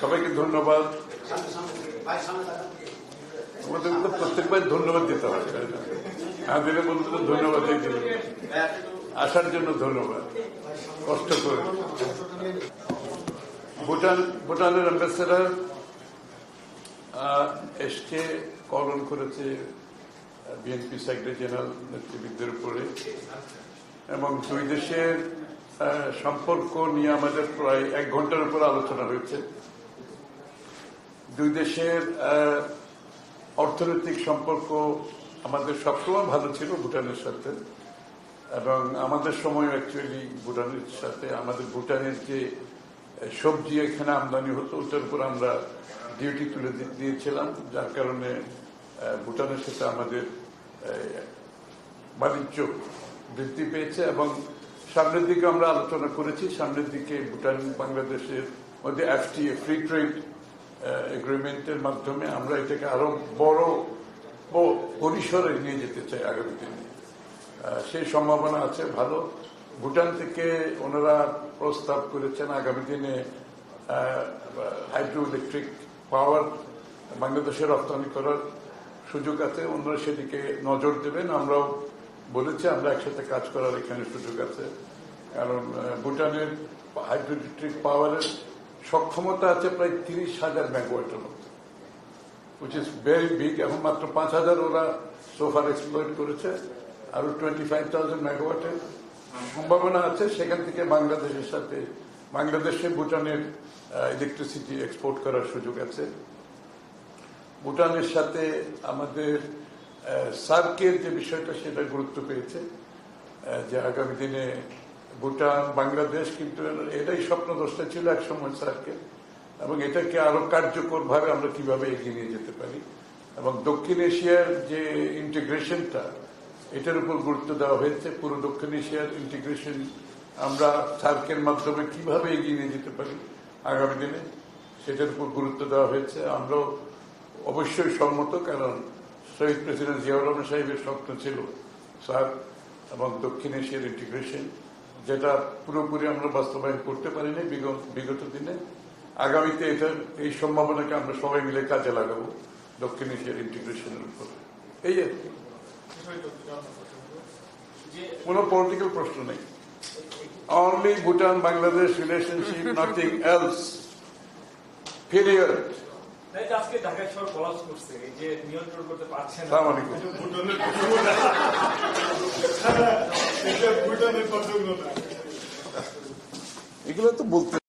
সবাইকে ধন্যবাদ। আমাদের তো প্রত্যেকবার ধন্যবাদ দিতে হয় না? আমাদের বলতে ধন্যবাদ দিতে আসার জন্য ধন্যবাদ। কষ্ট করে। ভুটান, ভুটানের অ্যাম্বাসেডার এসকে কলন করেছে বিএনপি সেক্রেটারি জেনারেল নেতৃবৃন্দের উপরে। এবং দুই দেশের সম্পর্ক নিয়ে আমাদের প্রায় এক ঘণ্টার উপর আলোচনা হয়েছে। দুই দেশের অর্থনৈতিক সম্পর্ক আমাদের সবসময় ভালো ছিল ভুটানের সাথে। এবং আমাদের সময় অ্যাকচুয়ালি ভুটানের সাথে, আমাদের ভুটানের যে সবজি এখানে আমদানি হতো, ওটার উপর আমরা ডিউটি তুলে দিয়েছিলাম। যার কারণে ভুটানের সাথে আমাদের বাণিজ্য বৃদ্ধি পেয়েছে এবং সামনের দিকে আমরা আলোচনা করেছি। সামনের দিকে ভুটান, বাংলাদেশের মধ্যে এফটিএ ফ্রি ট্রেড এগ্রিমেন্টের মাধ্যমে আমরা এটাকে আরও বড় পরিসরে নিয়ে যেতে চাই আগামী দিনে। সেই সম্ভাবনা আছে, ভালো। ভুটান থেকে ওনারা প্রস্তাব করেছেন আগামী দিনে হাইড্রো ইলেকট্রিক পাওয়ার বাংলাদেশে রপ্তানি করার সুযোগ আছে। ওনারা সেদিকে নজর দেবেন। আমরাও বলেছি, আমরা একসাথে কাজ করার এখানে সুযোগ আছে। কারণ ভুটানের হাইড্রো ইলেকট্রিক পাওয়ারের সক্ষমতা আছে প্রায় তিরিশ হাজার মেগাওয়াটের মতো which is very big এখন মাত্র পাঁচ হাজার ওরা সোফার এক্সপ্লোর করেছে। আরও টোয়েন্টি ফাইভ থাউজেন্ড মেগাওয়াটের সম্ভাবনা আছে, সেখান থেকে বাংলাদেশের সাথে, বাংলাদেশে ভুটানের ইলেকট্রিসিটি এক্সপোর্ট করার সুযোগ আছে। ভুটানের সাথে আমাদের সার্কের যে বিষয়টা, সেটা গুরুত্ব পেয়েছে। যে আগামী দিনে ভুটান, বাংলাদেশ, কিন্তু এটাই স্বপ্ন স্বপ্নদ্রষ্টা ছিল এক সময় সার্কেল এবং এটাকে আরও কার্যকর ভাবে আমরা কীভাবে এগিয়ে নিয়ে যেতে পারি। এবং দক্ষিণ এশিয়ার যে ইন্টিগ্রেশনটা এটার উপর গুরুত্ব দেওয়া হয়েছে পুরো দক্ষিণ এশিয়ার ইন্টিগ্রেশন আমরা সার্কের মাধ্যমে কীভাবে এগিয়ে নিয়ে যেতে পারি আগামী দিনে, সেটার উপর গুরুত্ব দেওয়া হয়েছে। আমরাও অবশ্যই সম্মত, কারণ শহীদ প্রেসিডেন্ট জিয়াউর রহমান সাহেবের স্বপ্ন ছিল সার্ক এবং দক্ষিণ এশিয়ার ইন্টিগ্রেশন যেটা পুরোপুরি আমরা বাস্তবায়ন করতে পারিনি বিগত- দিনে। আগামীতে এটার এই সম্ভাবনাকে আমরা সবাই মিলে কাজে লাগাবো দক্ষিণ এশিয়ার ইন্টিগ্রেশনের উপর। এই আর কি। কোনো পলিটিক্যাল প্রশ্ন নেই। Only Bhutan Bangladesh relationship nothing else ভুটানের এগুলো তো বলতে